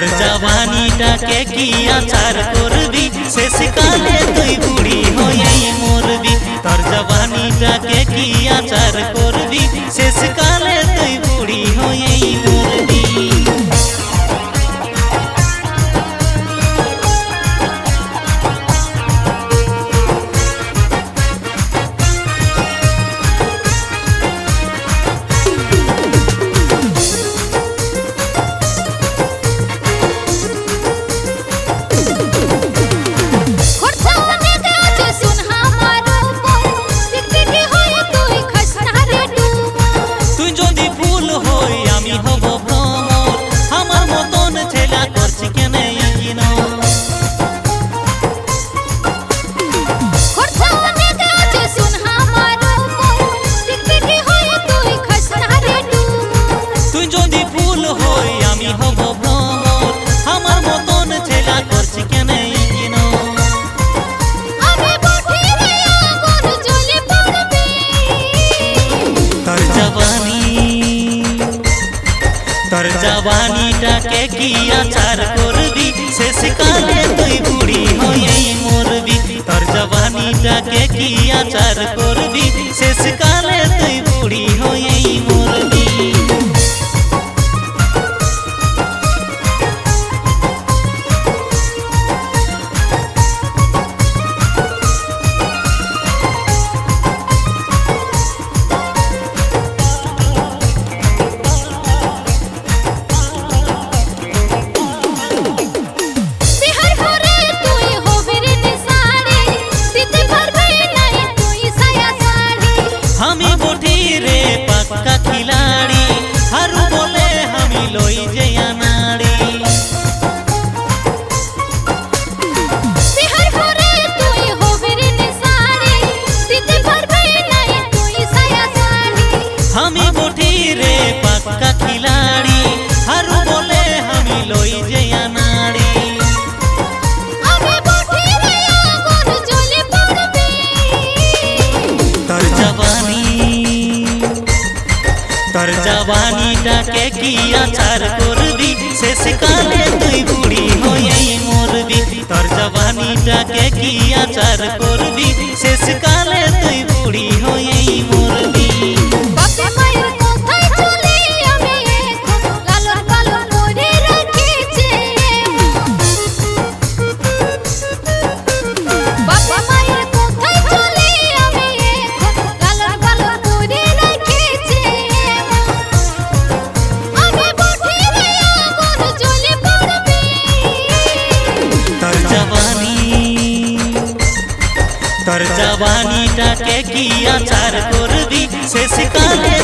তোর জবানিটাকে কি আচার করবি? শেষকালে তুই বুড়ি হয়েই মরবি। তোর জবানিটাকে জবানিটাকে কি আচার করবি? শেষকালে তুই বুড়ি হয়েই মরবি। তোর জবানিটাকে কি আচার করবি? শেষকালে ওই যে जवानी डाके की आचार कर दी शेष काले तुई बूढ़ी होई मोर दी तर जवानी डाके की आचार कर दी शेष काले করবি আচার করবি শেষকালে